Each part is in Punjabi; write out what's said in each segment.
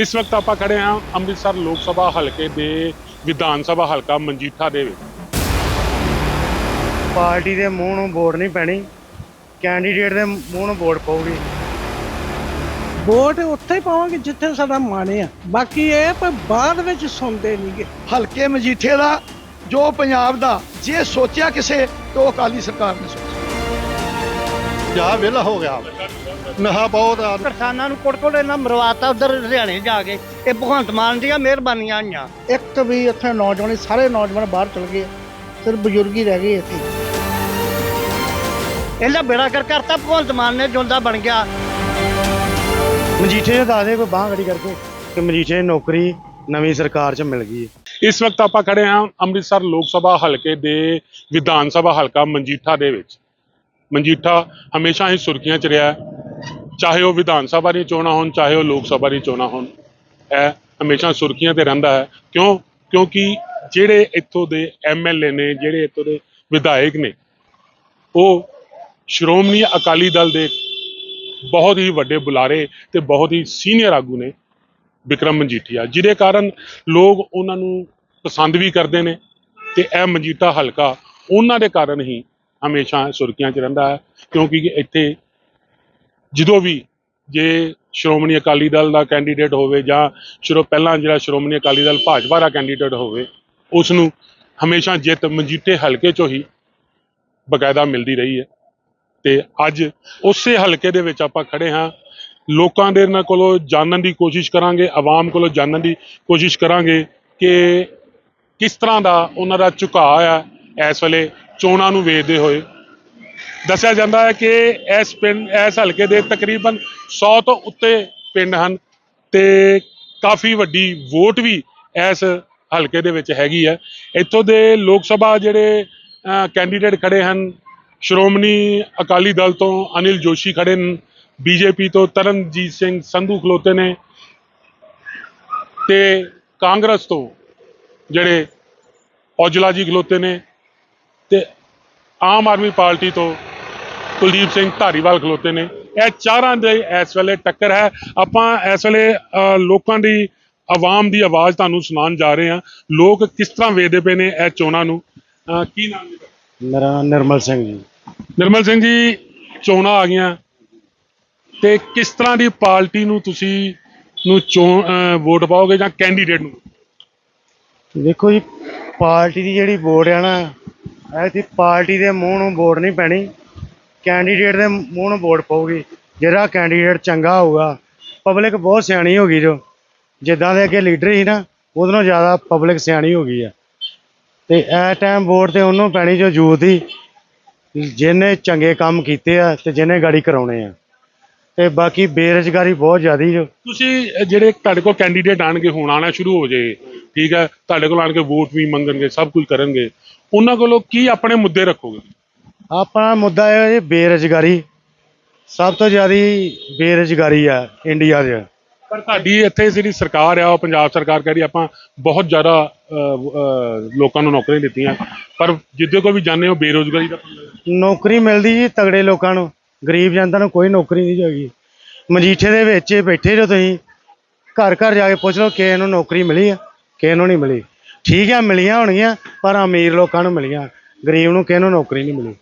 ਇਸ ਵਕਤ ਆਪਾਂ ਖੜੇ ਹਾਂ ਅੰਮ੍ਰਿਤਸਰ ਲੋਕ ਸਭਾ ਹਲਕੇ ਦੇ ਵਿਧਾਨ ਸਭਾ ਹਲਕਾ ਮਨਜੀਠਾ ਦੇ ਵਿੱਚ। ਪਾਰਟੀ ਦੇ ਮੂੰਹ ਨੂੰ ਵੋਟ ਨਹੀਂ ਪੈਣੀ ਕੈਂਡੀਡੇਟ ਦੇ ਮੂੰਹ ਨੂੰ ਵੋਟ ਪਊਗੀ। ਵੋਟ ਉੱਥੇ ਹੀ ਪਾਵਾਂਗੇ ਜਿੱਥੇ ਸਾਡਾ ਮਨ ਆ। ਬਾਕੀ ਇਹ ਪਰ ਬਾਅਦ ਵਿੱਚ ਸੁਣਦੇ ਨਹੀਂਗੇ। ਹਲਕੇ ਮਜੀਠੇ ਦਾ ਜੋ ਪੰਜਾਬ ਦਾ ਜੇ ਸੋਚਿਆ ਕਿਸੇ ਤਾਂ ਉਹ ਅਕਾਲੀ ਸਰਕਾਰ ਨੇ ਸੋਚਿਆ ਜਾ ਵਿਹਲਾ ਹੋ ਗਿਆ। ਨਹਾ ਬਹੁਤ ਆ। ਕਿਸਾਨਾਂ ਨੂੰ ਕੋਟ-ਕੋਟ ਇਹਨਾਂ ਮਰਵਾਤਾ ਉਧਰ ਹਰਿਆਣੇ ਜਾ ਕੇ। ਇਹ ਭਗਵੰਤ ਮਾਨ ਦੀਆਂ ਮਿਹਰਬਾਨੀਆਂ ਆਈਆਂ। ਇੱਕ ਵੀ ਇੱਥੇ ਨੌਜਵਾਨ ਸਾਰੇ ਨੌਜਵਾਨ ਬਾਹਰ ਚਲ ਗਏ। ਸਿਰਫ ਬਜ਼ੁਰਗ ਹੀ ਰਹਿ ਗਏ ਇੱਥੇ। ਇਹਦਾ ਬੇੜਾ ਕਰ ਕਰਤਾ ਭਗਵੰਤ ਮਾਨ ਨੇ ਜੁੰਦਾ ਬਣ ਗਿਆ। ਮਜੀਠੇ ਦੇ ਦੱਸ ਦੇ ਕੋਈ ਬਾਂਹ ਖੜੀ ਕਰਕੇ ਕਿ ਮਜੀਠੇ ਨੂੰ ਨੌਕਰੀ ਨਵੀਂ ਸਰਕਾਰ 'ਚ ਮਿਲ ਗਈ। ਇਸ ਵਕਤ ਆਪਾਂ ਖੜੇ ਹਾਂ ਅੰਮ੍ਰਿਤਸਰ ਲੋਕ ਸਭਾ ਹਲਕੇ ਦੇ ਵਿਧਾਨ ਸਭਾ ਹਲਕਾ ਮਨਜੀਠਾ ਦੇ ਵਿੱਚ। ਮਨਜੀਠਾ ਹਮੇਸ਼ਾ ਹੀ ਸੁਰਖੀਆਂ 'ਚ ਰਿਹਾ ਚਾਹੇ ਉਹ ਵਿਧਾਨ ਸਭਾ ਦੀਆਂ ਚੋਣਾਂ ਹੋਣ, ਚਾਹੇ ਉਹ ਲੋਕ ਸਭਾ ਦੀਆਂ ਚੋਣਾਂ ਹੋਣ, ਇਹ ਹਮੇਸ਼ਾ ਸੁਰਖੀਆਂ ਤੇ ਰਹਿੰਦਾ ਹੈ। ਕਿਉਂ? ਕਿਉਂਕਿ ਜਿਹੜੇ ਇੱਥੋਂ ਦੇ ਐਮਐਲਏ ਨੇ, ਜਿਹੜੇ ਇੱਥੋਂ ਦੇ ਵਿਧਾਇਕ ਨੇ, ਉਹ ਸ਼੍ਰੋਮਣੀ ਅਕਾਲੀ ਦਲ ਦੇ ਬਹੁਤ ਹੀ ਵੱਡੇ ਬੁਲਾਰੇ ਤੇ ਬਹੁਤ ਹੀ ਸੀਨੀਅਰ ਆਗੂ ਨੇ ਵਿਕਰਮ ਮਜੀਠੀਆ ਜਿਹਦੇ ਕਾਰਨ ਲੋਕ ਉਹਨਾਂ ਨੂੰ ਪਸੰਦ ਵੀ ਕਰਦੇ ਨੇ ਤੇ ਇਹ ਮਜੀਠਾ ਹਲਕਾ ਉਹਨਾਂ ਦੇ ਕਾਰਨ ਹੀ ਹਮੇਸ਼ਾ ਸੁਰਖੀਆਂ 'ਚ ਰਹਿੰਦਾ ਹੈ, ਕਿਉਂਕਿ ਇੱਥੇ ਜਦੋਂ ਵੀ ਜੇ ਸ਼੍ਰੋਮਣੀ ਅਕਾਲੀ ਦਲ ਦਾ ਕੈਂਡੀਡੇਟ ਹੋਵੇ ਜਾਂ ਸ਼ੁਰੂ, ਪਹਿਲਾਂ ਜਿਹੜਾ ਸ਼੍ਰੋਮਣੀ ਅਕਾਲੀ ਦਲ ਭਾਜਪਾ ਦਾ ਕੈਂਡੀਡੇਟ ਹੋਵੇ ਉਸ ਨੂੰ ਹਮੇਸ਼ਾ ਜਿੱਤ ਮਜੀਠੇ ਹਲਕੇ 'ਚੋਂ ਹੀ ਬਕਾਇਦਾ ਮਿਲਦੀ ਰਹੀ ਹੈ। ਤੇ ਅੱਜ ਉਸੇ ਹਲਕੇ ਦੇ ਵਿੱਚ ਆਪਾਂ ਖੜੇ ਹਾਂ। ਲੋਕਾਂ ਦੇ ਨਾਲ ਕੋਲੋਂ ਜਾਣਨ ਦੀ ਕੋਸ਼ਿਸ਼ ਕਰਾਂਗੇ, ਆਵਾਮ ਕੋਲੋਂ ਜਾਣਨ ਦੀ ਕੋਸ਼ਿਸ਼ ਕਰਾਂਗੇ ਕਿ ਕਿਸ ਤਰ੍ਹਾਂ ਦਾ ਉਹਨਾਂ ਦਾ ਝੁਕਾਅ ਆ ਇਸ ਵੇਲੇ ਚੋਣਾਂ ਨੂੰ ਵੇਚਦੇ ਹੋਏ। ਦੱਸਿਆ ਜਾਂਦਾ ਹੈ ਕਿ ਇਸ ਪਿੰਡ, ਇਸ ਹਲਕੇ ਦੇ ਤਕਰੀਬਨ 100 ਤੋਂ ਉੱਤੇ ਪਿੰਡ ਹਨ ਤੇ ਕਾਫੀ ਵੱਡੀ ਵੋਟ ਵੀ ਇਸ ਹਲਕੇ ਦੇ ਵਿੱਚ ਹੈਗੀ ਹੈ। ਇੱਥੋਂ ਦੇ ਲੋਕ ਸਭਾ ਜਿਹੜੇ ਕੈਂਡੀਡੇਟ ਖੜੇ ਹਨ, ਸ਼੍ਰੋਮਣੀ ਅਕਾਲੀ ਦਲ ਤੋਂ ਅਨਿਲ ਜੋਸ਼ੀ ਖੜੇ ਨੇ ਬੀਜੇਪੀ ਤੋਂ ਤਰਨਜੀਤ ਸਿੰਘ ਸੰਧੂ ਖਲੋਤੇ ਨੇ ਤੇ ਕਾਂਗਰਸ ਤੋਂ ਜਿਹੜੇ ਔਜਲਾ ਜੀ ਖਲੋਤੇ ਨੇ ਤੇ ਆਮ ਆਦਮੀ ਪਾਰਟੀ ਤੋਂ ਕੁਲਦੀਪ ਸਿੰਘ ਧਾਰੀਵਾਲ ਖਲੋਤੇ ਨੇ। ਇਹ ਚਾਰਾਂ ਦੇ ਇਸ ਵੇਲੇ ਟੱਕਰ ਹੈ। ਆਪਾਂ ਇਸ ਵੇਲੇ ਲੋਕਾਂ ਦੀ ਆਵਾਮ ਦੀ ਆਵਾਜ਼ ਤੁਹਾਨੂੰ ਸੁਣਾਉਣ ਜਾ ਰਹੇ ਹਾਂ। ਲੋਕ ਕਿਸ ਤਰ੍ਹਾਂ ਵੇਖਦੇ ਪਏ ਨੇ ਇਹ ਚੋਣਾਂ ਨੂੰ? ਕੀ ਨਾਮ? ਮੇਰਾ ਨਿਰਮਲ ਸਿੰਘ ਜੀ। ਨਿਰਮਲ ਸਿੰਘ ਜੀ ਚੋਣਾਂ ਆ ਗਈਆਂ। ਤੇ ਕਿਸ ਤਰ੍ਹਾਂ ਦੀ ਪਾਰਟੀ ਨੂੰ ਤੁਸੀਂ ਨੂੰ ਚੋਣ ਵੋਟ ਪਾਓਗੇ ਜਾਂ ਕੈਂਡੀਡੇਟ ਨੂੰ? ਦੇਖੋ ਜੀ ਪਾਰਟੀ ਦੀ ਜਿਹੜੀ ਵੋਟ ਆ ਨਾ ਇਹ ਪਾਰਟੀ ਦੇ ਮੂੰਹ ਨੂੰ ਵੋਟ ਨਹੀਂ ਪੈਣੀ। ਕੈਂਡੀਡੇਟ ਦੇ ਮੂੰਹ ਨੂੰ ਵੋਟ ਪਊਗੀ। ਜਿਹੜਾ ਕੈਂਡੀਡੇਟ ਚੰਗਾ ਹੋਊਗਾ, ਪਬਲਿਕ ਬਹੁਤ ਸਿਆਣੀ ਹੋ ਗਈ ਜੋ। ਜਿੱਦਾਂ ਦੇ ਅੱਗੇ ਲੀਡਰ ਸੀ ਨਾ ਉਹਦੇ ਨਾਲੋਂ ਜ਼ਿਆਦਾ ਪਬਲਿਕ ਸਿਆਣੀ ਹੋ ਗਈ ਆ। ਤੇ ਇਸ ਟਾਈਮ ਵੋਟ ਤੇ ਉਹਨੂੰ ਪੈਣੀ ਜੋ ਯੂਥ ਦੀ ਜਿਹਨੇ ਚੰਗੇ ਕੰਮ ਕੀਤੇ ਆ ਤੇ ਜਿਹਨੇ ਗਾੜੀ ਕਰਾਉਣੇ ਆ। ਤੇ ਬਾਕੀ ਬੇਰੁਜ਼ਗਾਰੀ ਬਹੁਤ ਜ਼ਿਆਦੀ ਜੋ। ਤੁਸੀਂ ਜਿਹੜੇ ਤੁਹਾਡੇ ਕੋਲ ਕੈਂਡੀਡੇਟ ਆਣਗੇ ਹੁਣ ਆਣਾ ਸ਼ੁਰੂ ਹੋ ਜੇ ਠੀਕ ਹੈ ਤੁਹਾਡੇ ਕੋਲ ਆਣ ਕੇ ਵੋਟ ਵੀ ਮੰਗਣਗੇ, ਸਭ ਕੁਝ ਕਰਨਗੇ। ਉਹਨਾਂ ਕੋਲੋਂ ਕੀ ਆਪਣੇ ਮੁੱਦੇ ਰੱਖੋਗੇ? ਆਪਣਾ ਮੁੱਦਾ ਇਹ ਹੈ ਜੀ ਬੇਰੁਜ਼ਗਾਰੀ। ਸਭ ਤੋਂ ਜ਼ਿਆਦੀ ਬੇਰੁਜ਼ਗਾਰੀ ਆ ਇੰਡੀਆ 'ਚ। ਪਰ ਤੁਹਾਡੀ ਇੱਥੇ ਜਿਹੜੀ ਸਰਕਾਰ ਆ ਉਹ ਪੰਜਾਬ ਸਰਕਾਰ ਕਹਿ ਰਹੀ ਆਪਾਂ ਬਹੁਤ ਜ਼ਿਆਦਾ ਲੋਕਾਂ ਨੂੰ ਨੌਕਰੀਆਂ ਦਿੱਤੀਆਂ। ਪਰ ਜਿੱਦੇ ਕੋ ਵੀ ਜਾਂਦੇ ਹੋ ਬੇਰੋਜ਼ਗਾਰੀ ਦਾ ਪੰਗਾ ਹੈ। ਨੌਕਰੀ ਮਿਲਦੀ ਜੀ ਤਗੜੇ ਲੋਕਾਂ ਨੂੰ। ਗਰੀਬ ਜਨਤਾ ਨੂੰ ਕੋਈ ਨੌਕਰੀ ਨਹੀਂ ਹੈਗੀ। ਮਜੀਠੇ ਦੇ ਵਿੱਚ ਬੈਠੇ ਜੋ ਤੁਸੀਂ। ਘਰ ਘਰ ਜਾ ਕੇ ਪੁੱਛ ਲਓ ਕਿਸੇ ਨੂੰ ਨੌਕਰੀ ਮਿਲੀ ਆ ਕਿਸੇ ਨੂੰ ਨਹੀਂ ਮਿਲੀ। ਠੀਕ ਆ ਮਿਲੀਆਂ ਹੋਣਗੀਆਂ ਪਰ ਅਮੀਰ ਲੋਕਾਂ ਨੂੰ ਮਿਲੀਆਂ। ਗਰੀਬ ਨੂੰ ਕਿਸੇ ਨੂੰ ਨੌਕਰੀ ਨਹੀਂ ਮਿਲੀ।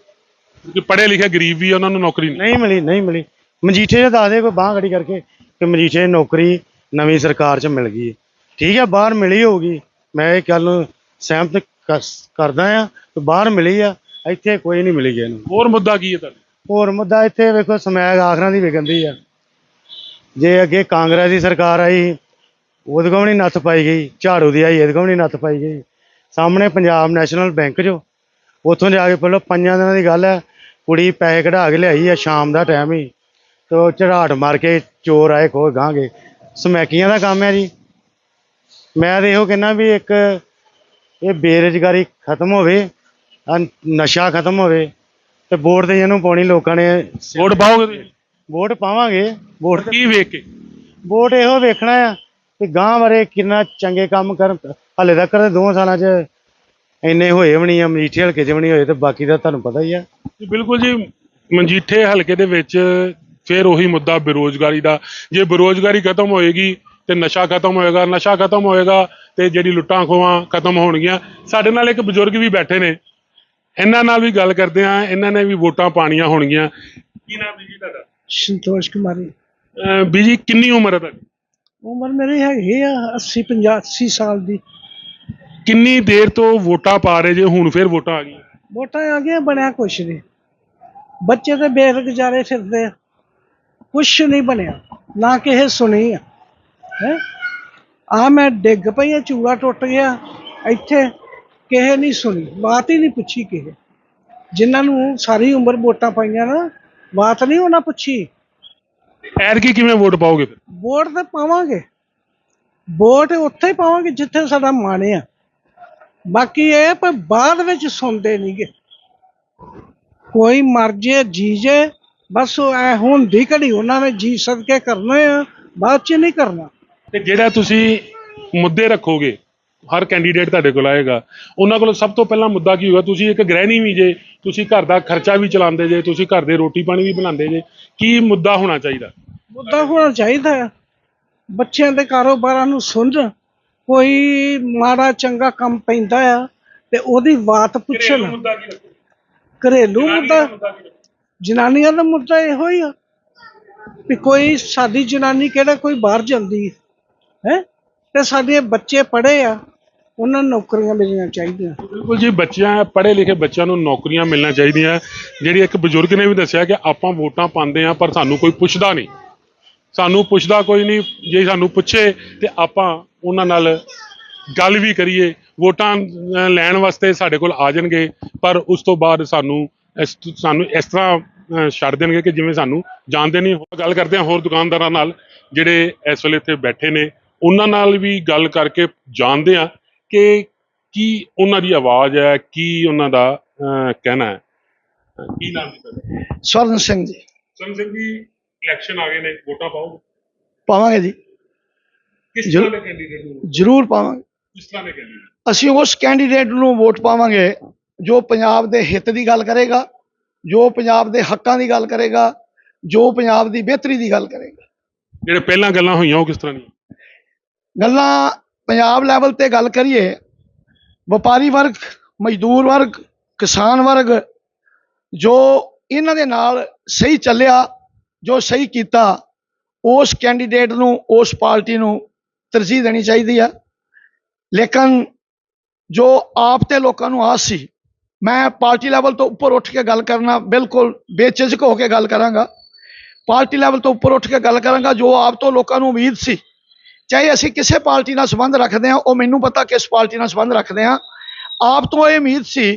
ਕਿ ਪੜ੍ਹੇ ਲਿਖੇ ਗਰੀਬ ਵੀ ਆ, ਉਹਨਾਂ ਨੂੰ ਨੌਕਰੀ ਨਹੀਂ। ਨਹੀਂ ਮਿਲੀ ਨਹੀਂ ਮਿਲੀ। ਮਜੀਠੇ ਦੇ ਦੱਸ ਦੇ ਕੋਈ ਬਾਂਹ ਖੜੀ ਕਰਕੇ ਕਿ ਮਜੀਠੇ ਨੌਕਰੀ ਨਵੀਂ ਸਰਕਾਰ 'ਚ ਮਿਲ ਗਈ। ਹੈ। ਠੀਕ ਹੈ ਬਾਹਰ ਮਿਲੀ ਹੋਊਗੀ। ਮੈਂ ਇਹ ਗੱਲ ਨੂੰ ਸਹਿਮਤ ਕਰ- ਕਰਦਾ ਆ ਕਿ ਬਾਹਰ ਮਿਲੀ ਆ ਇੱਥੇ ਕੋਈ ਨਹੀਂ ਮਿਲੀ ਗਿਆ ਇਹਨੂੰ ਹੋਰ ਮੁੱਦਾ ਕੀ ਹੈ ਤੁਹਾਡਾ? ਹੋਰ ਮੁੱਦਾ ਇੱਥੇ ਵੇਖੋ ਸਮੈਗ ਆਖਰਾਂ ਦੀ ਵਿਕਣਦੀ ਆ। ਜੇ ਅੱਗੇ ਕਾਂਗਰਸ ਦੀ ਸਰਕਾਰ ਆਈ ਨਹੀਂ ਨੱਥ ਪਾਈ ਗਈ ਝਾੜੂ ਦੀ ਆਈ ਨਹੀਂ ਨੱਥ ਪਾਈ ਗਈ। ਸਾਹਮਣੇ ਪੰਜਾਬ ਨੈਸ਼ਨਲ ਬੈਂਕ ਜੋ ਉੱਥੋਂ ਜਾ ਕੇ ਪਹਿਲਾਂ ਪੰਜਾਂ ਦਿਨਾਂ ਦੀ ਗੱਲ ਹੈ ਕੁੜੀ ਪੈਸੇ ਕਢਾ ਕੇ ਲਿਆਈ ਆ ਸ਼ਾਮ ਦਾ ਟਾਈਮ ਹੀ ਤੇ ਝੜਾਟ ਮਾਰ ਕੇ ਚੋਰ ਆਏ ਖੋਹ ਗਾਂਗੇ। ਸਮੈਕੀਆਂ ਦਾ ਕੰਮ ਹੈ ਜੀ। ਮੈਂ ਤਾਂ ਇਹੋ ਕਹਿੰਦਾ ਵੀ ਇੱਕ ਇਹ ਬੇਰੁਜ਼ਗਾਰੀ ਖਤਮ ਹੋਵੇ ਨਸ਼ਾ ਖਤਮ ਹੋਵੇ ਤੇ ਵੋਟ ਤੇ ਇਹਨੂੰ ਪਾਉਣੀ ਲੋਕਾਂ ਨੇ ਵੋਟ ਪਾਓਗੇ ਤੁਸੀਂ ਵੋਟ ਪਾਵਾਂਗੇ। ਵੋਟ ਕੀ ਵੇਖ ਕੇ? ਵੋਟ ਇਹੋ ਵੇਖਣਾ ਆ। ਕਿ ਗਾਂ ਬਾਰੇ ਕਿੰਨਾ ਚੰਗੇ ਕੰਮ ਕਰਨ ਹਲੇ ਤੱਕ ਦੇ ਦੋ ਸਾਲਾਂ 'ਚ ਇੰਨੇ ਹੋਏ ਵੀ ਨਹੀਂ ਆ ਮਜੀਠੇ ਹਲਕੇ 'ਚ ਵੀ ਨਹੀਂ ਹੋਏ ਤੇ ਬਾਕੀ ਦਾ ਤੁਹਾਨੂੰ ਪਤਾ ਹੀ ਆ। ਜੀ ਬਿਲਕੁਲ ਜੀ ਮਨਜੀਠੇ ਹਲਕੇ ਦੇ ਵਿੱਚ ਫਿਰ ਉਹੀ ਮੁੱਦਾ ਬੇਰੋਜ਼ਗਾਰੀ ਦਾ। ਜੇ ਬੇਰੋਜ਼ਗਾਰੀ ਖਤਮ ਹੋਏਗੀ ਤੇ ਨਸ਼ਾ ਖਤਮ ਹੋਏਗਾ ਨਸ਼ਾ ਖਤਮ ਹੋਏਗਾ ਤੇ ਜਿਹੜੀ ਲੁੱਟਾਂ ਖੋਹਾਂ ਖਤਮ ਹੋਣਗੀਆਂ ਸਾਡੇ ਨਾਲ ਇੱਕ ਬਜ਼ੁਰਗ ਵੀ ਬੈਠੇ ਨੇ। ਇਹਨਾਂ ਨਾਲ ਵੀ ਗੱਲ ਕਰਦੇ ਆ ਇਹਨਾਂ ਨੇ ਵੀ ਵੋਟਾਂ ਪਾਣੀਆਂ ਹੋਣਗੀਆਂ। ਕੀ ਨਾਮ ਜੀ ਤੁਹਾਡਾ? ਸੰਤੋਸ਼ ਕੁਮਾਰੀ। ਬੀਜੀ ਕਿੰਨੀ ਉਮਰ ਹੈ ਤੁਹਾਡੀ? ਉਮਰ ਮੇਰੀ ਹੈਗੀ ਆ 80 50 80 ਸਾਲ ਦੀ। ਕਿੰਨੀ ਦੇਰ ਤੋਂ ਵੋਟਾਂ ਪਾ ਰਹੇ ਜੇ? ਹੁਣ ਫਿਰ ਵੋਟਾਂ ਆ ਗਈਆਂ। ਵੋਟਾਂ ਆ ਗਈਆਂ ਬਣਿਆ ਕੁਛ ਨਹੀਂ। ਬੱਚੇ ਤੇ ਬੇਰੁਜ਼ਗਾਰੇ ਫਿਰਦੇ ਆ। ਕੁਛ ਨਹੀਂ ਬਣਿਆ ਨਾ ਕਿਸੇ ਸੁਣੀ ਆ। ਹੈ? ਆ ਮੈਂ ਡਿੱਗ ਪਈ ਆ ਚੂੜਾ ਟੁੱਟ ਗਿਆ। ਇੱਥੇ ਕਿਸੇ ਨਹੀਂ ਸੁਣੀ ਬਾਤ ਹੀ ਨਹੀਂ ਪੁੱਛੀ ਕਿਸੇ। ਜਿਨ੍ਹਾਂ ਨੂੰ ਸਾਰੀ ਉਮਰ ਵੋਟਾਂ ਪਾਈਆਂ ਨਾ ਬਾਤ ਨਹੀਂ ਉਹਨਾਂ ਪੁੱਛੀ। ਐਰਕੀ ਕਿਵੇਂ ਵੋਟ ਪਾਓਗੇ ਫਿਰ? ਵੋਟ ਤੇ ਪਾਵਾਂਗੇ। ਵੋਟ ਉੱਥੇ ਹੀ ਪਾਵਾਂਗੇ ਜਿੱਥੇ ਸਾਡਾ ਮਨ ਆ। ਬਾਕੀ ਇਹ ਪਰ ਬਾਅਦ ਵਿੱਚ ਸੁਣਦੇ ਨਹੀਂਗੇ। ਕੋਈ ਮਰ ਜੇ ਜੀ ਜੇ ਬਸ ਉਹ ਐ ਹੁਣ ਦੀ ਘੜੀ ਉਹਨਾਂ ਨੇ ਜੀ ਸਦਕੇ ਕਰਨੇ ਆ ਬਾਅਦ ਚ ਨਹੀਂ ਕਰਨਾ। ਤੇ ਜਿਹੜਾ ਤੁਸੀਂ ਮੁੱਦੇ ਰੱਖੋਗੇ ਹਰ ਕੈਂਡੀਡੇਟ ਤੁਹਾਡੇ ਕੋਲ ਆਏਗਾ ਉਹਨਾਂ ਕੋਲ ਸਭ ਤੋਂ ਪਹਿਲਾਂ ਮੁੱਦਾ ਕੀ ਹੋਗਾ ਤੁਸੀਂ ਇੱਕ ਗ੍ਰਹਿਣੀ ਵੀ ਜੇ ਤੁਸੀਂ ਘਰ ਦਾ ਖਰਚਾ ਵੀ ਚਲਾਉਂਦੇ ਜੇ ਤੁਸੀਂ ਘਰ ਦੇ ਰੋਟੀ ਪਾਣੀ ਵੀ ਬਣਾਉਂਦੇ ਜੇ ਕੀ ਮੁੱਦਾ ਹੋਣਾ ਚਾਹੀਦਾ? ਮੁੱਦਾ ਹੋਣਾ ਚਾਹੀਦਾ ਆ ਬੱਚਿਆਂ ਦੇ ਕਾਰੋਬਾਰਾਂ ਨੂੰ ਸੁਣ। ਕੋਈ ਮਾੜਾ ਚੰਗਾ ਕੰਮ ਪੈਂਦਾ ਆ ਤੇ ਉਹਦੀ ਬਾਤ ਪੁੱਛਣ। ਮੁੱਦਾ ਕੀ ਰੱਖੋ? ਘਰੇਲੂ ਮੁੱਦਾ ਜਨਾਨੀਆਂ ਦਾ ਮੁੱਦਾ ਇਹੋ ਹੀ ਆ ਵੀ ਕੋਈ ਸਾਡੀ ਜਨਾਨੀ ਕਿਹੜਾ ਕੋਈ ਬਾਹਰ ਜਾਂਦੀ ਹੈ ਹੈ? ਤੇ ਸਾਡੇ ਬੱਚੇ ਪੜ੍ਹੇ ਆ ਉਹਨਾਂ ਨੂੰ ਨੌਕਰੀਆਂ ਮਿਲਣੀਆਂ ਚਾਹੀਦੀਆਂ। ਬਿਲਕੁਲ ਜੀ ਬੱਚਿਆਂ ਪੜ੍ਹੇ ਲਿਖੇ ਬੱਚਿਆਂ ਨੂੰ ਨੌਕਰੀਆਂ ਮਿਲਣਾ ਚਾਹੀਦੀਆਂ। ਜਿਹੜੀ ਇੱਕ ਬਜ਼ੁਰਗ ਨੇ ਵੀ ਦੱਸਿਆ ਕਿ ਆਪਾਂ ਵੋਟਾਂ ਪਾਉਂਦੇ ਆ ਪਰ ਸਾਨੂੰ ਕੋਈ ਪੁੱਛਦਾ ਨਹੀਂ। ਸਾਨੂੰ ਪੁੱਛਦਾ ਕੋਈ ਨਹੀਂ ਜੇ ਸਾਨੂੰ ਪੁੱਛੇ ਤੇ ਆਪਾਂ ਉਹਨਾਂ ਨਾਲ ਗੱਲ ਵੀ ਕਰੀਏ। ਵੋਟਾਂ ਲੈਣ ਵਾਸਤੇ ਸਾਡੇ ਕੋਲ ਆ ਜਾਣਗੇ ਪਰ ਉਸ ਤੋਂ ਬਾਅਦ ਸਾਨੂੰ ਇਸ ਸਾਨੂੰ ਇਸ ਤਰ੍ਹਾਂ ਛੱਡ ਦੇਣਗੇ ਕਿ ਜਿਵੇਂ ਸਾਨੂੰ ਜਾਣਦੇ ਨਹੀਂ। ਹੋਰ ਗੱਲ ਕਰਦੇ ਹਾਂ ਹੋਰ ਦੁਕਾਨਦਾਰਾਂ ਨਾਲ ਜਿਹੜੇ ਇਸ ਵੇਲੇ ਇੱਥੇ ਬੈਠੇ ਨੇ। ਉਹਨਾਂ ਨਾਲ ਵੀ ਗੱਲ ਕਰਕੇ ਜਾਣਦੇ ਆ ਕਿ ਕੀ ਉਹਨਾਂ ਦੀ ਆਵਾਜ਼ ਹੈ ਕੀ ਉਹਨਾਂ ਦਾ ਕਹਿਣਾ ਹੈ। ਕੀ ਨਾਮ ਹੈ ਸਵਰਨ ਸਿੰਘ ਜੀ। ਸੰਤ ਸਿੰਘ ਜੀ ਇਲੈਕਸ਼ਨ ਆ ਗਏ ਨੇ ਵੋਟਾਂ ਪਾਓ ਪਾਵਾਂਗੇ ਜੀ। ਕਿਸ। ਤਰ੍ਹਾਂ ਦੇ ਕੈਂਡੀਡੇਟ ਨੂੰ ਜ਼ਰੂਰ ਪਾਵਾਂਗੇ। ਕਿਸ ਤਰ੍ਹਾਂ ਦੇ ਕੈਂਡੀਡੇਟ ਅਸੀਂ ਉਸ ਕੈਂਡੀਡੇਟ ਨੂੰ ਵੋਟ ਪਾਵਾਂਗੇ ਜੋ ਪੰਜਾਬ ਦੇ ਹਿੱਤ ਦੀ ਗੱਲ ਕਰੇਗਾ ਜੋ ਪੰਜਾਬ ਦੇ ਹੱਕਾਂ ਦੀ ਗੱਲ ਕਰੇਗਾ ਜੋ ਪੰਜਾਬ ਦੀ ਬਿਹਤਰੀ ਦੀ ਗੱਲ ਕਰੇਗਾ। ਜਿਹੜੇ ਪਹਿਲਾਂ ਗੱਲਾਂ ਹੋਈਆਂ ਉਹ ਕਿਸ ਤਰ੍ਹਾਂ ਦੀਆਂ? ਗੱਲਾਂ ਪੰਜਾਬ ਲੈਵਲ ਤੇ ਗੱਲ ਕਰੀਏ ਵਪਾਰੀ ਵਰਗ ਮਜ਼ਦੂਰ ਵਰਗ ਕਿਸਾਨ ਵਰਗ ਜੋ ਇਹਨਾਂ ਦੇ ਨਾਲ ਸਹੀ ਚੱਲਿਆ ਜੋ ਸਹੀ ਕੀਤਾ, ਉਸ ਕੈਂਡੀਡੇਟ ਨੂੰ, ਉਸ ਪਾਰਟੀ ਨੂੰ ਤਰਜੀਹ ਦੇਣੀ ਚਾਹੀਦੀ ਆ। ਲੇਕਿਨ ਜੋ ਆਪ ਤੇ ਲੋਕਾਂ ਨੂੰ ਆਸ ਸੀ, ਮੈਂ ਪਾਰਟੀ ਲੈਵਲ ਤੋਂ ਉੱਪਰ ਉੱਠ ਕੇ ਗੱਲ ਕਰਨਾ ਬਿਲਕੁਲ ਬੇਚਿਜਕ ਹੋ ਕੇ ਗੱਲ ਕਰਾਂਗਾ। ਪਾਰਟੀ ਲੈਵਲ ਤੋਂ ਉੱਪਰ ਉੱਠ ਕੇ ਗੱਲ ਕਰਾਂਗਾ, ਜੋ ਆਪ ਤੋਂ ਲੋਕਾਂ ਨੂੰ ਉਮੀਦ ਸੀ। ਚਾਹੇ ਅਸੀਂ ਕਿਸੇ ਪਾਰਟੀ ਨਾਲ ਸੰਬੰਧ ਰੱਖਦੇ ਹਾਂ, ਉਹ ਮੈਨੂੰ ਪਤਾ ਕਿਸ ਪਾਰਟੀ ਨਾਲ ਸੰਬੰਧ ਰੱਖਦੇ ਹਾਂ। ਆਪ ਤੋਂ ਇਹ ਉਮੀਦ ਸੀ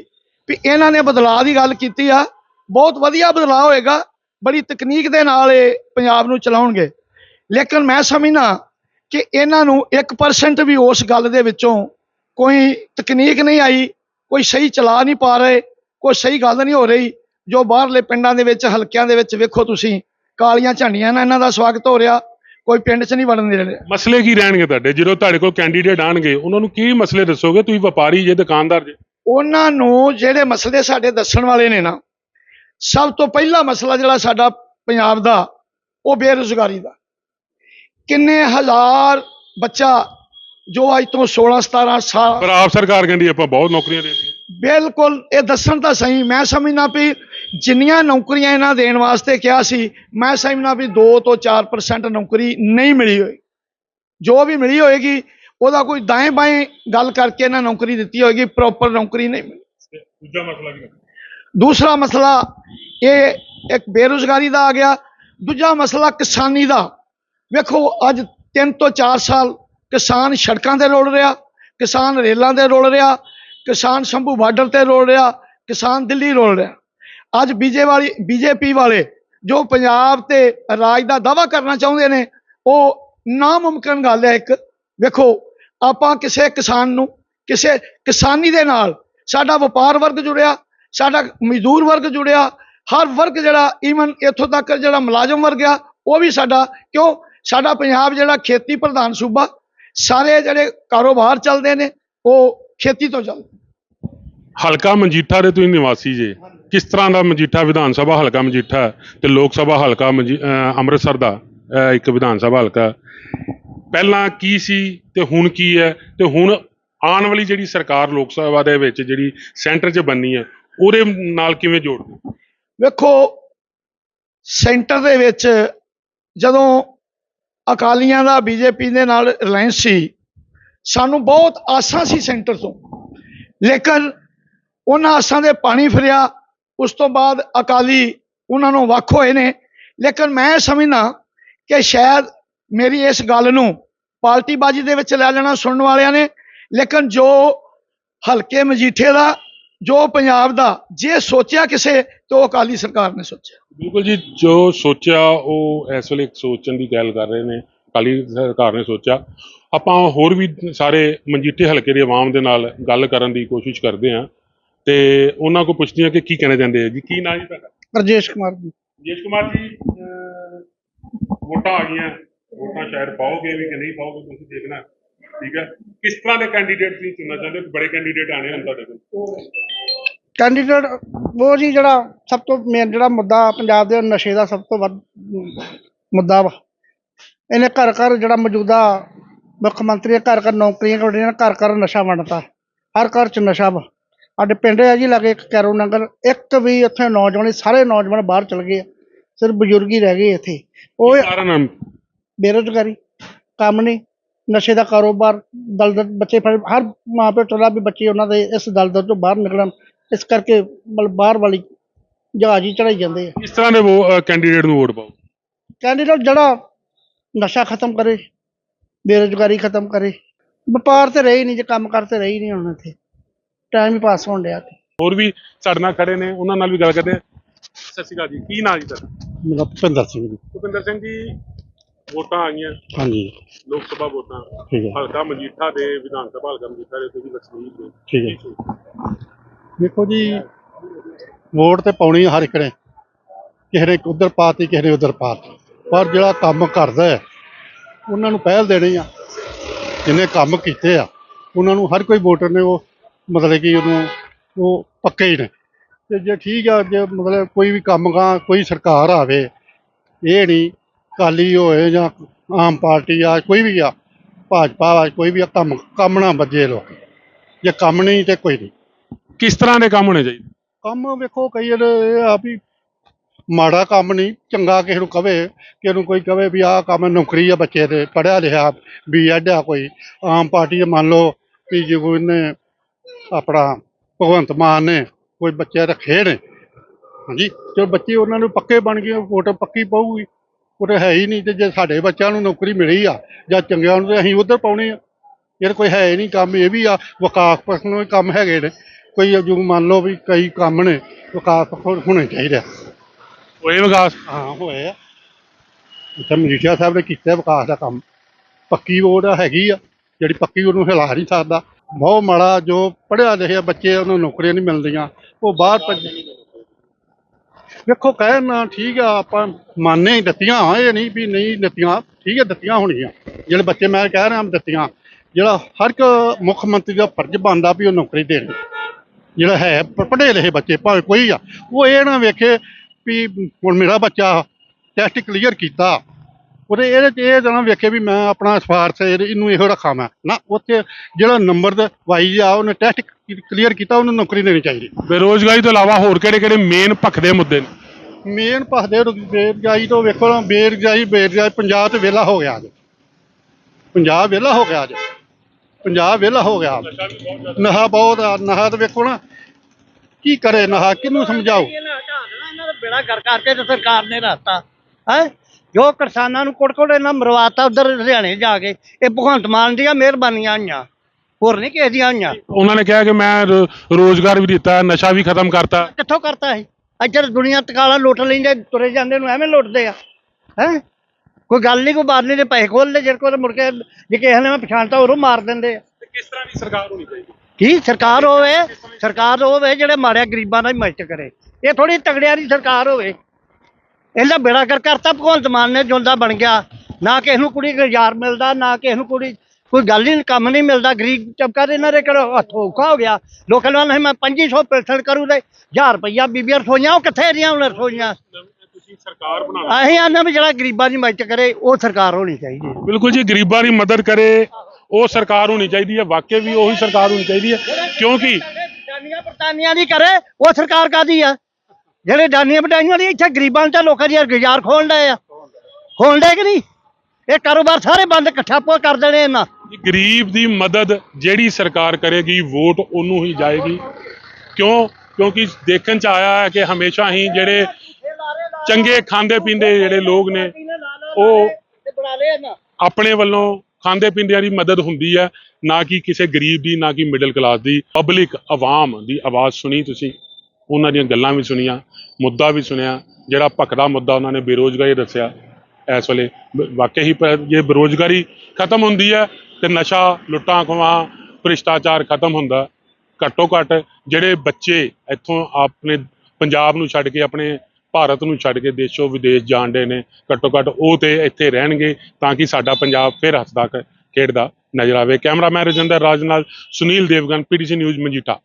ਵੀ ਇਹਨਾਂ ਨੇ ਬਦਲਾਅ ਦੀ ਗੱਲ ਕੀਤੀ ਆ। ਬਹੁਤ ਵਧੀਆ ਬਦਲਾਅ ਹੋਏਗਾ। ਬੜੀ ਤਕਨੀਕ ਦੇ ਨਾਲ ਇਹ ਪੰਜਾਬ ਨੂੰ ਚਲਾਉਣਗੇ। ਲੇਕਿਨ ਮੈਂ ਸਮਝਣਾ ਕਿ ਇਹਨਾਂ ਨੂੰ 1% ਵੀ ਉਸ ਗੱਲ ਦੇ ਵਿੱਚੋਂ ਕੋਈ ਤਕਨੀਕ ਨਹੀਂ ਆਈ ਕੋਈ ਸਹੀ ਚਲਾ ਨਹੀਂ ਪਾ ਰਹੇ ਕੋਈ ਸਹੀ ਗੱਲ ਨਹੀਂ ਹੋ ਰਹੀ ਜੋ ਬਾਹਰਲੇ ਪਿੰਡਾਂ ਦੇ ਵਿੱਚ ਹਲਕਿਆਂ ਦੇ ਵਿੱਚ ਵੇਖੋ ਤੁਸੀਂ ਕਾਲੀਆਂ ਝੰਡੀਆਂ ਨਾਲ ਇਹਨਾਂ ਦਾ ਸਵਾਗਤ ਹੋ ਰਿਹਾ ਕੋਈ ਪਿੰਡ 'ਚ ਨਹੀਂ ਵੜਨ ਦੇ ਰਿਹਾ। ਮਸਲੇ ਕੀ ਰਹਿਣਗੇ ਤੁਹਾਡੇ? ਜਦੋਂ ਤੁਹਾਡੇ ਕੋਲ ਕੈਂਡੀਡੇਟ ਆਣਗੇ ਉਹਨਾਂ ਨੂੰ ਕੀ ਮਸਲੇ ਦੱਸੋਗੇ? ਤੁਸੀਂ ਵਪਾਰੀ ਜੇ ਦੁਕਾਨਦਾਰ ਜੇ। ਉਹਨਾਂ ਨੂੰ ਜਿਹੜੇ ਮਸਲੇ ਸਾਡੇ ਦੱਸਣ ਵਾਲੇ ਨੇ ਨਾ ਸਭ ਤੋਂ ਪਹਿਲਾ ਮਸਲਾ ਜਿਹੜਾ ਸਾਡਾ ਪੰਜਾਬ ਦਾ ਉਹ ਬੇਰੁਜ਼ਗਾਰੀ ਦਾ। ਕਿੰਨੇ ਹਜ਼ਾਰ ਬੱਚਾ ਜੋ ਅੱਜ ਤੋਂ 16 17 ਸਾਲ ਪਰ ਆਪ ਸਰਕਾਰ ਕਹਿੰਦੀ ਆਪਾਂ ਬਹੁਤ ਨੌਕਰੀਆਂ ਦੇ ਦਿੱਤੀਆਂ। ਬਿਲਕੁਲ ਇਹ ਦੱਸਣ ਤਾਂ ਸਹੀ ਮੈਂ ਸਮਝਣਾ ਵੀ ਜਿੰਨੀਆਂ ਨੌਕਰੀਆਂ ਇਹਨਾਂ ਦੇਣ ਵਾਸਤੇ ਕਿਹਾ ਸੀ ਮੈਂ ਸਮਝਣਾ ਵੀ 2 ਤੋਂ 4% ਨੌਕਰੀ ਨਹੀਂ ਮਿਲੀ ਹੋਈ। ਜੋ ਵੀ ਮਿਲੀ ਹੋਏਗੀ ਉਹਦਾ ਕੋਈ ਦਾएं ਬਾएं ਗੱਲ ਕਰਕੇ ਇਹਨਾਂ ਨੌਕਰੀ ਦਿੱਤੀ ਹੋਏਗੀ ਪ੍ਰੋਪਰ ਨੌਕਰੀ ਨਹੀਂ ਮਿਲੀ। ਦੂਜਾ ਮਸਲਾ ਕੀ? ਦੂਸਰਾ ਮਸਲਾ ਇਹ ਇੱਕ ਬੇਰੁਜ਼ਗਾਰੀ ਦਾ ਆ ਗਿਆ। ਦੂਜਾ ਮਸਲਾ ਕਿਸਾਨੀ ਦਾ। ਵੇਖੋ, ਅੱਜ 3 ਤੋਂ 4 ਸਾਲ ਕਿਸਾਨ ਸੜਕਾਂ ਤੇ ਰੋਲ ਰਿਹਾ, ਕਿਸਾਨ ਰੇਲਾਂ ਤੇ ਰੋਲ ਰਿਹਾ, ਕਿਸਾਨ ਸ਼ੰਭੂ ਬਾਰਡਰ ਤੇ ਰੋਲ ਰਿਹਾ, ਕਿਸਾਨ ਦਿੱਲੀ ਰੋਲ ਰਿਹਾ। ਅੱਜ ਬੀਜੇ ਵਾਲੀ, ਬੀਜੇਪੀ ਵਾਲੇ ਜੋ ਪੰਜਾਬ ਤੇ ਰਾਜ ਦਾ ਦਾਵਾ ਕਰਨਾ ਚਾਹੁੰਦੇ ਨੇ, ਉਹ ਨਾਮੁਮਕਿਨ ਗੱਲ ਹੈ ਇੱਕ। ਵੇਖੋ, ਆਪਾਂ ਕਿਸੇ ਕਿਸਾਨ ਨੂੰ, ਕਿਸੇ ਕਿਸਾਨੀ ਦੇ ਨਾਲ ਸਾਡਾ ਵਪਾਰ ਵਰਗ ਜੁੜਿਆ ਸਾਡਾ ਮਜ਼ਦੂਰ ਵਰਗ ਜੁੜਿਆ, ਹਰ ਵਰਗ ਜਿਹੜਾ ਈਵਨ ਇੱਥੋਂ ਤੱਕ ਜਿਹੜਾ ਮੁਲਾਜ਼ਮ ਵਰਗ ਆ, ਉਹ ਵੀ ਸਾਡਾ, ਕਿਉਂ? ਸਾਡਾ ਪੰਜਾਬ ਜਿਹੜਾ ਖੇਤੀ ਪ੍ਰਧਾਨ ਸੂਬਾ, ਸਾਰੇ ਜਿਹੜੇ ਕਾਰੋਬਾਰ ਚੱਲਦੇ ਨੇ, ਉਹ ਖੇਤੀ ਤੋਂ ਚੱਲਦੇ ਹਲਕਾ ਮਜੀਠਾ ਦੇ ਤੁਸੀਂ ਨਿਵਾਸੀ ਜੇ, ਕਿਸ ਤਰ੍ਹਾਂ ਦਾ ਮਜੀਠਾ ਵਿਧਾਨ ਸਭਾ ਹਲਕਾ ਮਜੀਠਾ ਹੈ ਤੇ ਲੋਕ ਸਭਾ ਹਲਕਾ ਮਜੀ- ਅੰਮ੍ਰਿਤਸਰ ਦਾ ਇੱਕ ਵਿਧਾਨ ਸਭਾ ਹਲਕਾ ਪਹਿਲਾਂ ਕੀ ਸੀ ਤੇ ਹੁਣ ਕੀ ਹੈ? ਤੇ ਹੁਣ ਆਉਣ ਵਾਲੀ ਜਿਹੜੀ ਸਰਕਾਰ ਲੋਕ ਸਭਾ ਦੇ ਵਿੱਚ ਜਿਹੜੀ ਸੈਂਟਰ 'ਚ ਬਣਨੀ ਹੈ ਉਹਦੇ ਨਾਲ ਕਿਵੇਂ ਜੋੜਦੇ ਵੇਖੋ, ਸੈਂਟਰ ਦੇ ਵਿੱਚ ਜਦੋਂ ਅਕਾਲੀਆਂ ਦਾ ਬੀਜੇਪੀ ਦੇ ਨਾਲ ਰਿਲਾਇੰਸ ਸੀ, ਸਾਨੂੰ ਬਹੁਤ ਆਸਾਂ ਸੀ ਸੈਂਟਰ ਤੋਂ। ਲੇਕਿਨ ਉਹਨਾਂ ਆਸਾਂ ਦੇ ਪਾਣੀ ਫਿਰਿਆ, ਉਸ ਤੋਂ ਬਾਅਦ ਅਕਾਲੀ ਉਹਨਾਂ ਨੂੰ ਵੱਖ ਹੋਏ ਨੇ। ਲੇਕਿਨ ਮੈਂ ਸਮਝਦਾ ਕਿ ਸ਼ਾਇਦ ਮੇਰੀ ਇਸ ਗੱਲ ਨੂੰ ਪਾਰਟੀਬਾਜ਼ੀ ਦੇ ਵਿੱਚ ਲੈ ਲੈਣਾ ਸੁਣਨ ਵਾਲਿਆਂ ਨੇ। ਲੇਕਿਨ ਜੋ ਹਲਕੇ ਮਜੀਠੇ ਦਾ ਜੋ ਪੰਜਾਬ ਦਾ ਜੇ ਸੋਚਿਆ ਕਿਸੇ ਤੇ ਉਹ ਅਕਾਲੀ ਸਰਕਾਰ ਨੇ ਸੋਚਿਆ। ਬਿਲਕੁਲ ਜੀ ਜੋ ਸੋਚਿਆ ਉਹ ਇਸ ਵੇਲੇ ਸੋਚਣ ਦੀ ਗੱਲ ਕਰ ਰਹੇ ਨੇ ਅਕਾਲੀ ਸਰਕਾਰ ਨੇ ਸੋਚਿਆ। ਆਪਾਂ ਹੋਰ ਵੀ ਸਾਰੇ ਮਨਜੀਠੇ ਹਲਕੇ ਦੇ ਆਵਾਮ ਦੇ ਨਾਲ ਗੱਲ ਕਰਨ ਦੀ ਕੋਸ਼ਿਸ਼ ਕਰਦੇ ਹਾਂ ਤੇ ਉਹਨਾਂ ਕੋਲ ਪੁੱਛਦੇ ਹਾਂ ਕਿ ਕੀ ਕਹਿਣਾ ਚਾਹੁੰਦੇ ਆ ਜੀ। ਕੀ ਨਾਂ ਜੀ ਤੁਹਾਡਾ? ਰਜੇਸ਼ ਕੁਮਾਰ ਜੀ। ਜੇਸ਼ ਕੁਮਾਰ ਜੀ ਵੋਟਾਂ ਆ ਗਈਆਂ। ਵੋਟਾਂ ਸ਼ਾਇਦ ਪਾਓਗੇ ਵੀ ਕਿ ਨਹੀਂ ਪਾਓਗੇ ਤੁਸੀਂ ਦੇਖਣਾ। ਠੀਕ ਹੈ। ਕਿਸ ਤਰ੍ਹਾਂ ਦੇ ਕੈਂਡੀਡੇਟ ਤੁਸੀਂ ਚੁਣਨਾ ਚਾਹੁੰਦੇ ਹੋ? ਬੜੇ ਕੈਂਡੀਡੇਟ ਆਣੇ ਹਨ ਤੁਹਾਡੇ ਕੋਲ? ਕੈਂਡੀਡੇਟ ਉਹ ਜੀ ਜਿਹੜਾ ਸਭ ਤੋਂ ਮੇਨ ਜਿਹੜਾ ਮੁੱਦਾ ਪੰਜਾਬ ਦੇ ਨਸ਼ੇ ਦਾ ਸਭ ਤੋਂ ਵੱਧ ਮੁੱਦਾ ਵਾ। ਇਹਨੇ ਘਰ ਘਰ ਜਿਹੜਾ ਮੌਜੂਦਾ ਮੁੱਖ ਮੰਤਰੀ ਘਰ ਘਰ ਨੌਕਰੀਆਂ ਕੱਢੀਆਂ ਘਰ ਘਰ ਨਸ਼ਾ ਵੰਡਤਾ ਹਰ ਘਰ ਚ ਨਸ਼ਾ ਵਾ। ਸਾਡੇ ਪਿੰਡ ਹੈ ਜੀ ਲਾਗੇ ਇੱਕ ਕੈਰੋ ਨਗਰ ਇੱਕ ਵੀ ਉੱਥੇ ਨੌਜਵਾਨ ਸਾਰੇ ਨੌਜਵਾਨ ਬਾਹਰ ਚਲ ਗਏ ਆ। ਸਿਰਫ ਬਜ਼ੁਰਗ ਹੀ ਰਹਿ ਗਏ ਇੱਥੇ। ਉਹ ਕਾਰਨ ਬੇਰੁਜ਼ਗਾਰੀ। ਕੰਮ ਨਹੀਂ। ਨਸ਼ੇ ਦਾ ਕਾਰੋਬਾਰ ਦਲਦਲ ਬੱਚੇ ਫੜ ਹਰ ਮਾਂ ਪਿਓ ਚਾਹੁੰਦਾ ਵੀ ਬੱਚੇ ਉਹਨਾਂ ਦੇ ਇਸ ਦਲਦਲ ਤੋਂ ਬਾਹਰ ਨਿਕਲਣ। ਇਸ ਕਰਕੇ ਮਤਲਬ ਬਾਹਰ ਵਾਲੀ ਜਹਾਜ਼ ਹੀ ਚੜਾਈ ਜਾਂਦੇ ਆ। ਇਸ ਤਰ੍ਹਾਂ ਦੇ ਕੈਂਡੀਡੇਟ ਨੂੰ ਵੋਟ ਪਾਓ? ਕੈਂਡੀਡੇਟ ਜਿਹੜਾ ਨਸ਼ਾ ਖਤਮ ਕਰੇ ਬੇਰੁਜ਼ਗਾਰੀ ਖਤਮ ਕਰੇ ਵਪਾਰ ਤੇ ਰਹੀ ਨਹੀਂ ਜੇ ਕੰਮ ਕਰ ਤੇ ਰਹੀ ਨਹੀਂ ਹੁਣ ਇੱਥੇ ਟਾਈਮ ਹੀ ਪਾਸ ਹੋਣ ਡਿਆ ਹੋਰ ਵੀ ਸਾਡੇ ਨਾਲ ਖੜੇ ਨੇ ਉਹਨਾਂ ਨਾਲ ਵੀ ਗੱਲ ਕਰਦੇ ਸਤਿ ਸ਼੍ਰੀ ਅਕਾਲ ਜੀ ਕੀ ਨਾਂ ਜੀ ਤੁਹਾਡਾ? ਮੇਰਾ ਭੁਪਿੰਦਰ ਸਿੰਘ ਜੀ। ਭੁਪਿੰਦਰ ਸਿੰਘ ਜੀ ਵੋਟਾਂ ਆ ਗਈਆਂ। ਹਾਂਜੀ। ਲੋਕ ਸਭਾ ਵੋਟਾਂ। ਠੀਕ ਹੈ। ਹਲਕਾ ਮਜੀਠਾ ਦੇ ਵਿਧਾਨ ਸਭਾ ਹਲਕਾ ਮਜੀਠਾ ਦੇ ਤੁਸੀਂ ਵਸਨੀਕ ਨੇ ਠੀਕ ਹੈ? ਦੇਖੋ ਜੀ ਵੋਟ ਤੇ ਪਾਉਣੀ ਹਰ ਇੱਕ ਨੇ। ਕਿਸੇ ਨੇ ਉਧਰ ਪਾਤੀ ਕਿਸੇ ਨੇ ਉਧਰ ਪਾਤੀ। ਪਰ ਜਿਹੜਾ ਕੰਮ ਕਰਦਾ ਹੈ ਉਹਨਾਂ ਨੂੰ ਪਹਿਲ ਦੇਣੀ ਆ। ਜਿਹਨੇ ਕੰਮ ਕੀਤੇ ਆ ਉਹਨਾਂ ਨੂੰ ਹਰ ਕੋਈ ਵੋਟਰ ਨੇ ਉਹ ਮਤਲਬ ਕਿ ਉਹਨੂੰ ਉਹ ਪੱਕੇ ਹੀ ਨੇ। ਤੇ ਜੇ ਠੀਕ ਆ ਜੇ ਮਤਲਬ ਕੋਈ ਵੀ ਕੰਮ ਗਾ ਕੋਈ ਸਰਕਾਰ ਆਵੇ ਇਹ ਨਹੀਂ ਕਾਲੀ ਹੋਏ ਜਾਂ ਆਮ ਪਾਰਟੀ ਆ ਕੋਈ ਵੀ ਆ ਭਾਜਪਾ ਆ ਕੋਈ ਵੀ ਆ ਕੰਮ ਕੰਮ ਨਾ ਵੱਜੇ ਲੋਕ। ਜੇ ਕੰਮ ਨਹੀਂ ਤੇ ਕੋਈ ਨਹੀਂ। ਕਿਸ ਤਰ੍ਹਾਂ ਦੇ ਕੰਮ ਹੋਣੇ ਚਾਹੀਦੇ? ਕੰਮ ਵੇਖੋ ਕਈ ਵਾਰ ਇਹ ਆ ਵੀ ਮਾੜਾ ਕੰਮ ਨਹੀਂ ਚੰਗਾ ਕਿਸੇ ਨੂੰ ਕਵੇ ਕਿਸੇ ਨੂੰ ਕੋਈ ਕਵੇ ਵੀ ਆਹ ਕੰਮ ਨੌਕਰੀ ਆ ਬੱਚੇ ਦੇ ਪੜਿਆ ਲਿਖਿਆ ਵੀ ਐਡ ਆ ਕੋਈ। ਆਮ ਪਾਰਟੀ ਦੇ ਮੰਨ ਲਓ ਵੀ ਜੇ ਕੋਈ ਨੇ ਆਪਣਾ ਭਗਵੰਤ ਮਾਨ ਨੇ ਕੋਈ ਬੱਚੇ ਰੱਖੇ ਨੇ ਹਾਂਜੀ ਤੇ ਬੱਚੇ ਉਹਨਾਂ ਨੂੰ ਪੱਕੇ ਬਣ ਗਏ ਵੋਟ ਪੱਕੀ ਪਊਗੀ। ਉਹ ਤਾਂ ਹੈ ਹੀ ਨਹੀਂ ਤੇ ਜੇ ਸਾਡੇ ਬੱਚਿਆਂ ਨੂੰ ਨੌਕਰੀ ਮਿਲੀ ਆ ਜਾਂ ਚੰਗਿਆਂ ਨੂੰ ਤੇ ਅਸੀਂ ਉਧਰ ਪਾਉਣੀ ਆ। ਯਾਰ ਕੋਈ ਹੈ ਹੀ ਨਹੀਂ ਕੰਮ ਇਹ ਵੀ ਆ ਵਿਕਾਸ ਪੱਖ ਨੂੰ ਵੀ ਕੰਮ ਹੈਗੇ ਨੇ। ਕੋਈ ਜੋ ਮੰਨ ਲਓ ਵੀ ਕਈ ਕੰਮ ਨੇ ਵਿਕਾਸ ਪੱਖੋਂ ਹੋਣੇ ਚਾਹੀਦੇ ਆ। ਹੋਏ ਵਿਕਾਸ? ਹਾਂ ਹੋਏ ਆ। ਇੱਥੇ ਮਜੀਠੀਆ ਸਾਹਿਬ ਨੇ ਕੀਤਾ ਵਿਕਾਸ ਦਾ ਕੰਮ। ਪੱਕੀ ਵੋਟ ਹੈਗੀ ਆ ਜਿਹੜੀ ਪੱਕੀ ਉਹਨੂੰ ਹਿਲਾ ਨਹੀਂ ਸਕਦਾ। ਬਹੁਤ ਮਾੜਾ ਜੋ ਪੜ੍ਹਿਆ ਲਿਖਿਆ ਬੱਚੇ ਉਹਨਾਂ ਨੂੰ ਨੌਕਰੀਆਂ ਨਹੀਂ ਮਿਲਦੀਆਂ। ਉਹ ਬਾਹਰ ਭੱਜ ਵੇਖੋ, ਕਹਿਣਾ ਠੀਕ ਆ, ਆਪਾਂ ਮੰਨੇ ਹੀ ਦਿੱਤੀਆਂ ਇਹ ਨਹੀਂ ਵੀ ਨਹੀਂ ਦਿੱਤੀਆਂ, ਠੀਕ ਹੈ, ਦਿੱਤੀਆਂ ਹੋਣੀਆਂ ਜਿਹੜੇ ਬੱਚੇ ਮੈਂ ਕਹਿ ਰਿਹਾ, ਦਿੱਤੀਆਂ। ਜਿਹੜਾ ਹਰ ਇੱਕ ਮੁੱਖ ਮੰਤਰੀ ਦਾ ਫਰਜ਼ ਬਣਦਾ ਵੀ ਉਹ ਨੌਕਰੀ ਦੇਣ ਜਿਹੜਾ ਹੈ ਪੜ੍ਹੇ ਲਿਖੇ ਬੱਚੇ, ਭਾਵੇਂ ਕੋਈ ਆ। ਉਹ ਇਹ ਨਾ ਵੇਖੇ ਵੀ ਹੁਣ ਮੇਰਾ ਬੱਚਾ ਟੈਸਟ ਕਲੀਅਰ ਕੀਤਾ। ਉਹਦੇ ਇਹਦੇ ਚ ਇਹ ਨਾ ਵੇਖੇ ਵੀ ਮੈਂ ਆਪਣਾ ਸਫਾਰਸ਼ ਇਹਨੂੰ ਇਹੋ ਰੱਖਾਂ ਮੈਂ। ਨਾ ਉੱਥੇ ਜਿਹੜਾ ਨੰਬਰ ਦਾ ਵਾਈਜ਼ ਆ ਉਹਨੇ ਟੈਸਟ ਕਲੀਅਰ ਕੀਤਾ ਉਹਨੂੰ ਨੌਕਰੀ ਦੇਣੀ ਚਾਹੀਦੀ। ਬੇਰੋਜ਼ਗਾਰੀ ਤੋਂ ਇਲਾਵਾ ਹੋਰ ਕਿਹੜੇ ਕਿਹੜੇ ਮੇਨ ਭਖਦੇ ਮੁੱਦੇ ਨੇ? ਮੇਨ ਪਖਦੇ ਬੇਰਜਾਈ ਤੋਂ ਵੇਖੋ ਨਾ ਬੇਰਜਾਈ ਬੇਰਜਾਈ ਪੰਜਾਬ ਤੇ ਵਿਹਲਾ ਹੋ ਗਿਆ ਅੱਜ। ਪੰਜਾਬ ਵਿਹਲਾ ਹੋ ਗਿਆ ਅੱਜ। ਪੰਜਾਬ ਵਿਹਲਾ ਹੋ ਗਿਆ ਨਹਾ ਬਹੁਤ ਆ ਨਹਾ ਤੇ ਵੇਖੋ ਨਾ ਕੀ ਕਰੇ ਨਹਾ ਕਿਹਨੂੰ ਸਮਝਾਓ ਇਹਨਾਂ ਹਟਾ ਦੇਣਾ ਇਹਨਾਂ ਦਾ ਬੇੜਾ ਕਰ ਕਰਕੇ ਤੇ ਸਰਕਾਰ ਨੇ ਰਾਤਾ ਹੈ? ਜੋ ਕਿਸਾਨਾਂ ਨੂੰ ਕੁੜਕੁੜ ਇਹਨਾਂ ਮਰਵਾਤਾ ਉਧਰ ਹਰਿਆਣੇ ਜਾ ਕੇ ਇਹ ਭਗਵੰਤ ਮਾਨ ਦੀਆਂ ਮਿਹਰਬਾਨੀਆਂ ਆਈਆਂ ਹੋਰ ਨਹੀਂ ਕਿਸੇ ਦੀਆਂ ਆਈਆਂ। ਉਹਨਾਂ ਨੇ ਕਿਹਾ ਕਿ ਮੈਂ ਰੋਜ਼ਗਾਰ ਵੀ ਦਿੱਤਾ ਨਸ਼ਾ ਵੀ ਖਤਮ ਕਰਤਾ। ਕਿੱਥੋਂ ਕਰਤਾ ਹੈ ਇੱਧਰ ਦੁਨੀਆ ਤਕਾਲਾ ਲੁੱਟ ਲੈਂਦੇ ਤੁਰੇ ਜਾਂਦੇ ਨੂੰ ਐਵੇਂ ਲੁੱਟਦੇ ਆ ਹੈ? ਕੋਈ ਗੱਲ ਨਹੀਂ ਕੋਈ ਬਾਤ ਨਹੀਂ ਤੇ ਪੈਸੇ ਖੋਲ ਲੈ ਜਿਹੜੇ ਕੋਲ ਮੁੜ ਕੇ ਜੇ ਕਿਸੇ ਨੇ ਮੈਂ ਪਛਾਣਤਾ ਉਹਨੂੰ ਮਾਰ ਦਿੰਦੇ ਆ। ਕਿਸ ਤਰ੍ਹਾਂ ਦੀ ਸਰਕਾਰ ਹੋਣੀ ਚਾਹੀਦੀ? ਕੀ ਸਰਕਾਰ ਹੋਵੇ? ਸਰਕਾਰ ਹੋਵੇ ਜਿਹੜੇ ਮਾੜਿਆ ਗਰੀਬਾਂ ਦਾ ਹੀ ਮਦਦ ਕਰੇ। ਇਹ ਥੋੜੀ ਤਗੜਿਆਂ ਦੀ ਸਰਕਾਰ ਹੋਵੇ। ਇਹਦਾ ਬੇੜਾ ਕਰ ਕਰਤਾ ਭਗਵੰਤ ਮਾਨ ਨੇ ਜੁੰਦਾ ਬਣ ਗਿਆ। ਨਾ ਕਿਸੇ ਨੂੰ ਕੁੜੀ ਗੁਜ਼ਾਰ ਮਿਲਦਾ ਨਾ ਕਿਸੇ ਨੂੰ ਕੁੜੀ ਕੋਈ ਗੱਲ ਹੀ ਨਹੀਂ ਕੰਮ ਨਹੀਂ ਮਿਲਦਾ। ਗਰੀਬ ਚਬਕਾ ਦੇ ਇਹਨਾਂ ਦੇ ਕਿਹੜਾ ਹੱਥ ਔਖਾ ਹੋ ਗਿਆ। ਲੋਕਾਂ ਨੂੰ ਨਹੀਂ ਮੈਂ 2500 ਪੈਸਣ ਕਰੂ ਤੇ 1000 ਰੁਪਈਆ ਬੀਬੀਆਂ ਰਸੋਈਆਂ ਉਹ ਕਿੱਥੇ ਰਹੀਆਂ ਹੁਣ ਰਸੋਈਆਂ? ਅਸੀਂ ਸਰਕਾਰ ਬਣਾਉਣਾ ਅਸੀਂ ਆਨੇ ਵੀ ਜਿਹੜਾ ਗਰੀਬਾਂ ਦੀ ਮਦਦ ਕਰੇ ਉਹ ਸਰਕਾਰ ਹੋਣੀ ਚਾਹੀਦੀ ਹੈ। ਬਿਲਕੁਲ ਜੀ ਗਰੀਬਾਂ ਦੀ ਮਦਦ ਕਰੇ ਉਹ ਸਰਕਾਰ ਹੋਣੀ ਚਾਹੀਦੀ ਹੈ। ਵਾਕਈ ਵੀ ਉਹੀ ਸਰਕਾਰ ਹੋਣੀ ਚਾਹੀਦੀ ਹੈ ਕਿਉਂਕਿ ਦਾਨੀਆਂ ਪਰਤਾਨੀਆਂ ਦੀ ਕਰੇ ਉਹ ਸਰਕਾਰ ਕਾਦੀ ਆ? ਜਿਹੜੇ ਦਾਨੀਆਂ ਪਰਤਾਨੀਆਂ ਦੀ ਇੱਥੇ ਗਰੀਬਾਂ ਨੂੰ ਤਾਂ ਲੋਕਾਂ ਦੀ ਗੁਜ਼ਾਰ ਖੋਣ ਡਏ ਆ। ਖੋਣ ਡਏ ਕਿ ਨਹੀਂ? ਇਹ ਕਾਰੋਬਾਰ ਸਾਰੇ ਬੰਦ ਇਕੱਠਾ ਪੋ ਕਰ ਦੇਣੇ ਇਹਨਾਂ। ਗਰੀਬ ਦੀ ਮਦਦ ਜਿਹੜੀ ਸਰਕਾਰ ਕਰੇਗੀ, ਵੋਟ ਉਹਨੂੰ ਹੀ ਜਾਏਗੀ। ਕਿਉਂ? ਕਿਉਂਕਿ ਦੇਖਣ ਚ ਆਇਆ ਹੈ ਕਿ ਹਮੇਸ਼ਾ ਹੀ ਜਿਹੜੇ ਚੰਗੇ ਖਾਂਦੇ ਪੀਂਦੇ ਜਿਹੜੇ ਲੋਕ ਨੇ, ਉਹ ਆਪਣੇ ਵੱਲੋਂ ਖਾਂਦੇ ਪੀਂਦਿਆਂ ਦੀ ਮਦਦ ਹੁੰਦੀ ਹੈ, ਨਾ ਕਿ ਕਿਸੇ ਗਰੀਬ ਦੀ, ਨਾ ਕਿ ਮਿਡਲ ਕਲਾਸ ਦੀ। ਪਬਲਿਕ ਆਵਾਮ ਦੀ ਆਵਾਜ਼ ਸੁਣੀ ਤੁਸੀਂ। ਉਹਨਾਂ ਦੀਆਂ ਗੱਲਾਂ ਵੀ ਸੁਣੀਆਂ, ਮੁੱਦਾ ਵੀ ਸੁਣਿਆ, ਜਿਹੜਾ ਭਖਦਾ ਮੁੱਦਾ ਉਹਨਾਂ ਨੇ ਬੇਰੋਜ਼ਗਾਰੀ ਦੱਸਿਆ ਇਸ ਵੇਲੇ। ਬ- ਵਾਕਈ ਹੀ ਪ- ਜੇ ਬੇਰੋਜ਼ਗਾਰੀ ਖਤਮ ਹੁੰਦੀ ਹੈ, ਤੇ ਨਸ਼ਾ, ਲੁੱਟਾਂ ਖੋਹਾਂ, ਭ੍ਰਿਸ਼ਟਾਚਾਰ ਖਤਮ ਹੁੰਦਾ। ਘੱਟੋ ਘੱਟ ਜਿਹੜੇ ਬੱਚੇ ਇੱਥੋਂ ਆਪਣੇ ਪੰਜਾਬ ਨੂੰ ਛੱਡ ਕੇ, ਆਪਣੇ ਭਾਰਤ ਨੂੰ ਛੱਡ ਕੇ ਦੇਸ਼ੋਂ ਵਿਦੇਸ਼ ਜਾਣ ਦੇ ਨੇ, ਘੱਟੋ ਘੱਟ ਉਹ ਤੇ ਇੱਥੇ ਰਹਿਣਗੇ ਤਾਂ ਕਿ ਸਾਡਾ ਪੰਜਾਬ ਫਿਰ ਹੱਸਦਾ ਖ- ਖੇਡਦਾ ਨਜ਼ਰ ਆਵੇ। ਕੈਮਰਾਮੈਨ ਰਜਿੰਦਰ ਰਾਜ ਨਾਲ ਸੁਨੀਲ ਦੇਵਗਨ, ਪੀਟੀਸੀ ਨਿਊਜ਼, ਮਜੀਠਾ।